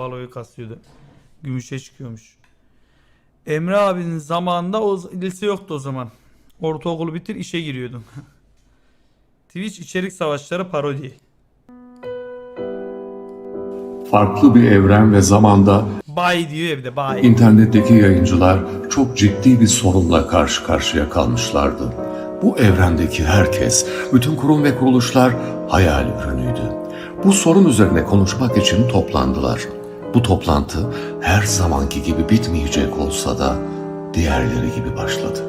baloyu kasıyordu. Gümüşe çıkıyormuş. Emre abinin zamanında o lise yoktu o zaman. Ortaokulu bitir işe giriyordun. Twitch içerik savaşları parodi. Farklı bir evren ve zamanda Bay diyor ya bir de bay. internetteki yayıncılar çok ciddi bir sorunla karşı karşıya kalmışlardı. Bu evrendeki herkes, bütün kurum ve kuruluşlar hayal ürünüydü. Bu sorun üzerine konuşmak için toplandılar. Bu toplantı her zamanki gibi bitmeyecek olsa da diğerleri gibi başladı.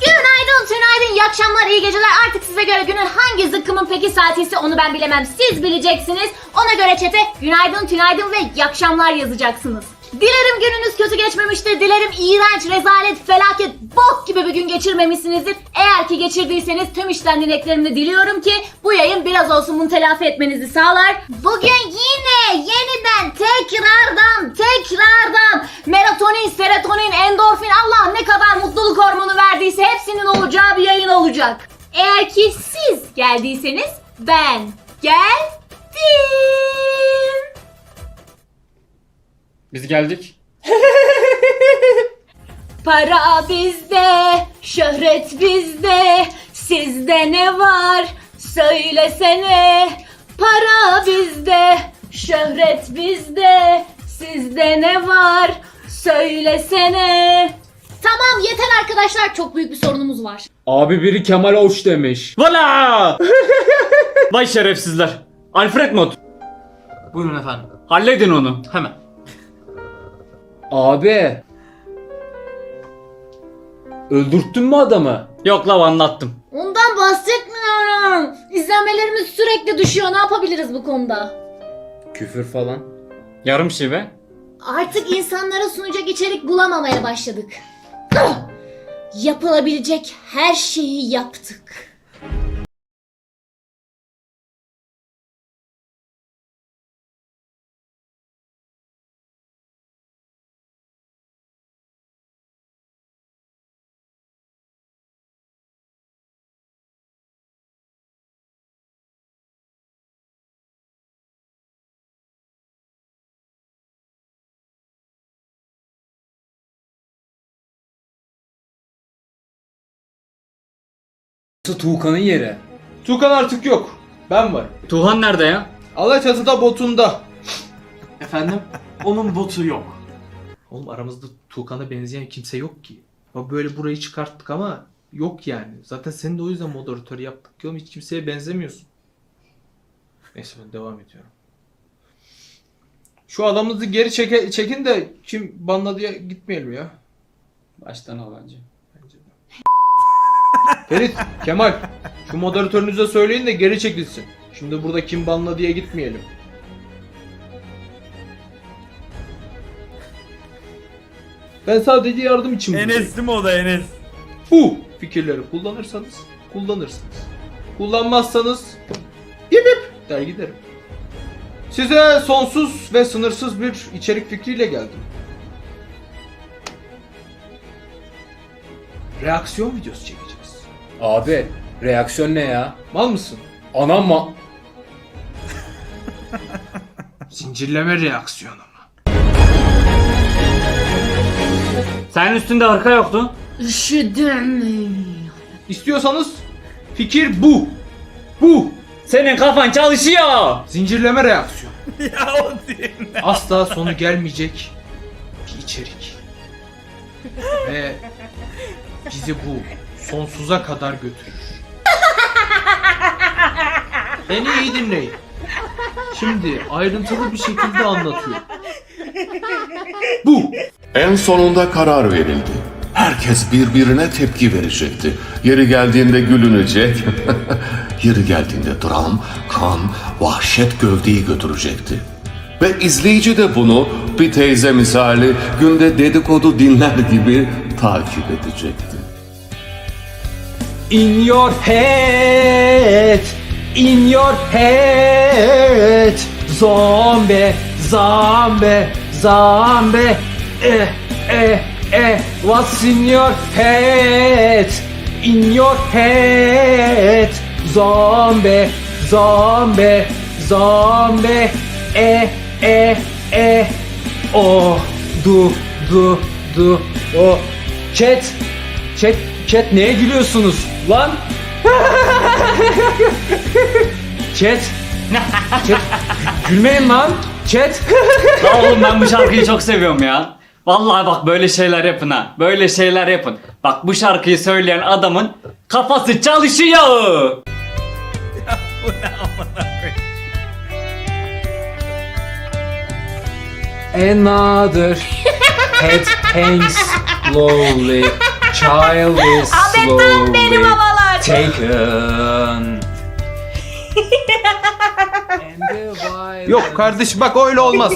Günaydın, tünaydın, iyi akşamlar, iyi geceler. Artık size göre günün hangi zıkkımın peki saati ise onu ben bilemem. Siz bileceksiniz. Ona göre çete günaydın, tünaydın ve iyi akşamlar yazacaksınız. Dilerim gününüz kötü geçmemiştir. Dilerim iğrenç, rezalet, felaket, bok gibi bir gün geçirmemişsinizdir. Eğer ki geçirdiyseniz tüm işten dileklerimle diliyorum ki bu yayın biraz olsun bunu telafi etmenizi sağlar. Bugün yine yeniden tekrardan tekrardan melatonin, serotonin, endorfin Allah ne kadar mutluluk hormonu verdiyse hepsinin olacağı bir yayın olacak. Eğer ki siz geldiyseniz ben geldim. Biz geldik. Para bizde, şöhret bizde, sizde ne var? Söylesene. Para bizde, şöhret bizde, sizde ne var? Söylesene. Tamam yeter arkadaşlar çok büyük bir sorunumuz var. Abi biri Kemal Oç demiş. Valla! Vay şerefsizler. Alfred mod. Buyurun efendim. Halledin onu. Hemen. Abi. Öldürttün mü adamı? Yok la anlattım. Ondan bahsetmiyorum. İzlenmelerimiz sürekli düşüyor. Ne yapabiliriz bu konuda? Küfür falan. Yarım şive. Artık insanlara sunacak içerik bulamamaya başladık. Yapılabilecek her şeyi yaptık. Burası Tuğkan'ın yeri. Tukan artık yok. Ben varım. Tuğhan nerede ya? Alaçatı'da botunda. Efendim? Onun botu yok. Oğlum aramızda Tukan'a benzeyen kimse yok ki. Bak böyle burayı çıkarttık ama yok yani. Zaten seni de o yüzden moderatör yaptık ki oğlum hiç kimseye benzemiyorsun. Neyse ben devam ediyorum. Şu adamımızı geri çeke, çekin de kim banladı ya gitmeyelim ya. Baştan al bence. Ferit, Kemal şu moderatörünüze söyleyin de geri çekilsin. Şimdi burada kim banla diye gitmeyelim. Ben sadece yardım için buradayım. Enes değil mi o da Enes? Bu fikirleri kullanırsanız kullanırsınız. Kullanmazsanız ip ip der giderim. Size sonsuz ve sınırsız bir içerik fikriyle geldim. Reaksiyon videosu çekeceğiz. Abi reaksiyon ne ya? Mal mısın? Anam mı? Zincirleme reaksiyonu mu? Senin üstünde arka yoktu. Üşüdüm. İstiyorsanız fikir bu. Bu. Senin kafan çalışıyor. Zincirleme reaksiyon. ya o değil. Asla sonu gelmeyecek bir içerik. Ve bizi bu sonsuza kadar götürür. Beni iyi dinleyin. Şimdi ayrıntılı bir şekilde anlatıyorum. Bu. En sonunda karar verildi. Herkes birbirine tepki verecekti. Yeri geldiğinde gülünecek. Yeri geldiğinde dram, kan, vahşet gövdeyi götürecekti. Ve izleyici de bunu bir teyze misali günde dedikodu dinler gibi takip edecekti. In your head, in your head, zombie, zombie, zombie, eh, eh, eh, what's in your head, in your head, zombie, zombie, zombie, eh, eh, E O Du Du Du. O Chat Chat Chat neye gülüyorsunuz lan? Chat Chat Gülmeyin lan Chat Ya oğlum ben bu şarkıyı çok seviyorum ya. Vallahi bak böyle şeyler yapın ha. Böyle şeyler yapın. Bak bu şarkıyı söyleyen adamın kafası çalışıyor. Another head hangs slowly Child is Ahmet'ten beri slowly babalar. taken Yok kardeşim bak öyle olmaz.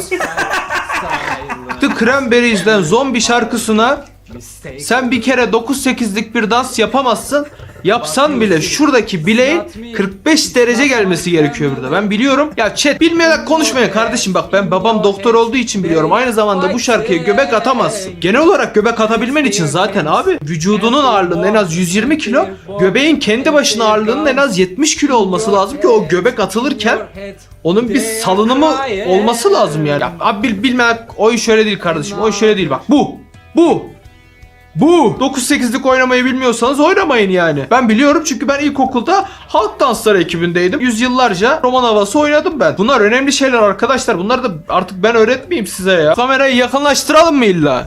The Cranberries'den zombi şarkısına sen bir kere 9-8'lik bir dans yapamazsın. Yapsan bile şuradaki bileğin 45 derece gelmesi gerekiyor burada. Ben biliyorum. Ya chat bilmeyerek konuşmayın kardeşim. Bak ben babam doktor olduğu için biliyorum. Aynı zamanda bu şarkıya göbek atamazsın. Genel olarak göbek atabilmen için zaten abi vücudunun ağırlığının en az 120 kilo, göbeğin kendi başına ağırlığının en az 70 kilo olması lazım ki o göbek atılırken onun bir salınımı olması lazım yani. Ya, abi bil, bilmem o iş öyle değil kardeşim. O iş öyle değil bak. Bu. Bu. Bu. 9-8'lik oynamayı bilmiyorsanız oynamayın yani. Ben biliyorum çünkü ben ilkokulda halk dansları ekibindeydim. Yüzyıllarca roman havası oynadım ben. Bunlar önemli şeyler arkadaşlar. Bunları da artık ben öğretmeyeyim size ya. Kamerayı yakınlaştıralım mı illa?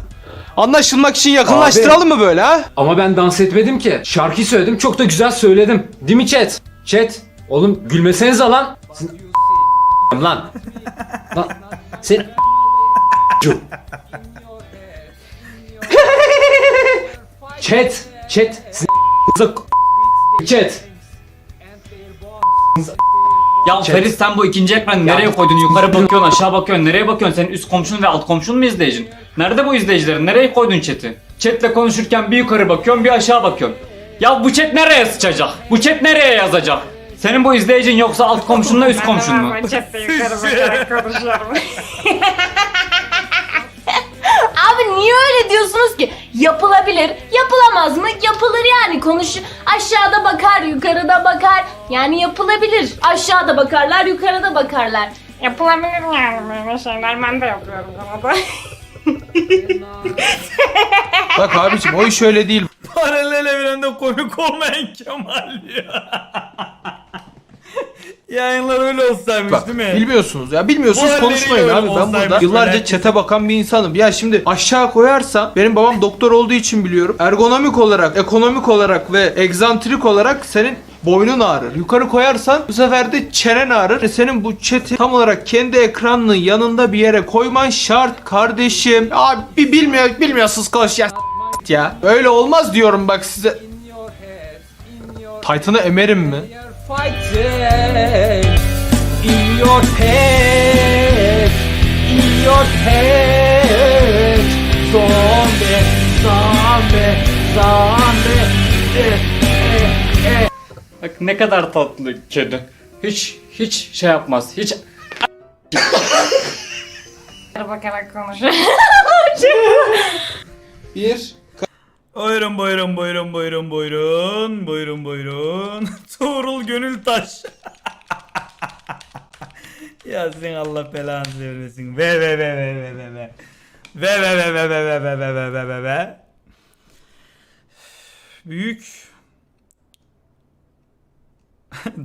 Anlaşılmak için yakınlaştıralım mı böyle ha? Ama ben dans etmedim ki. Şarkı söyledim. Çok da güzel söyledim. Değil mi chat? Chat. Oğlum gülmesenize lan. Sen- lan. Lan. Sen... chat. Chat. Sizin Chat. Ya Ferit sen bu ikinci ekranı nereye koydun? Yukarı bakıyorsun, aşağı bakıyorsun. Nereye bakıyorsun? Senin üst komşun ve alt komşun mu izleyicin? Nerede bu izleyicilerin? Nereye koydun chat'i? Chat'le konuşurken bir yukarı bakıyorsun, bir aşağı bakıyorsun. Ya bu chat nereye sıçacak? Bu chat nereye yazacak? Senin bu izleyicin yoksa alt komşunla üst komşun mu? Abi niye öyle diyorsunuz ki? Yapılabilir. Yapılamaz mı? Yapılır yani. Konuş aşağıda bakar, yukarıda bakar. Yani yapılabilir. Aşağıda bakarlar, yukarıda bakarlar. Yapılabilir yani böyle şeyler. Ben de yapıyorum arada. Bak abicim o iş öyle değil. Paralel evrende komik olmayan Kemal ya. Yayınlar öyle olsaymış Bak değil mi? bilmiyorsunuz ya bilmiyorsunuz Bu konuşmayın abi ben olsaymış burada yıllarca çete bakan bir insanım. Ya şimdi aşağı koyarsam benim babam doktor olduğu için biliyorum. Ergonomik olarak, ekonomik olarak ve egzantrik olarak senin boynun ağrır. Yukarı koyarsan bu sefer de çenen ağrır. E senin bu çeti tam olarak kendi ekranının yanında bir yere koyman şart kardeşim. Abi bir bilmiyor bilmiyorsunuz konuş ya ya. Öyle olmaz diyorum bak size. Titan'ı emerim mi? Fighting in your head, in your head. Zombie, zombie, zombie. Eh, eh, eh. Bak ne kadar tatlı kedi. Hiç hiç şey yapmaz. Hiç Bakarak konuşuyor. Bir. Buyurun buyurun buyurun buyurun buyurun buyurun buyurun. Tuğrul Gönültaş. ya sen Allah belanı vermesin. Ve ve ve ve ve ve ve. Ve ve ve ve ve ve ve ve ve ve ve ve. Büyük.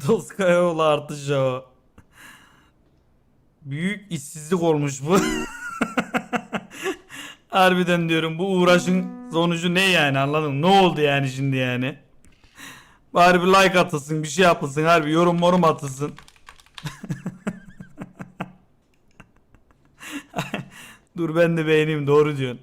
Doskayoğlu artış o. Büyük işsizlik olmuş bu. Harbiden diyorum bu uğraşın sonucu ne yani anladın mı? Ne oldu yani şimdi yani? Bari bir like atılsın bir şey yapılsın harbi yorum morum atılsın. Dur ben de beğeneyim doğru diyorsun.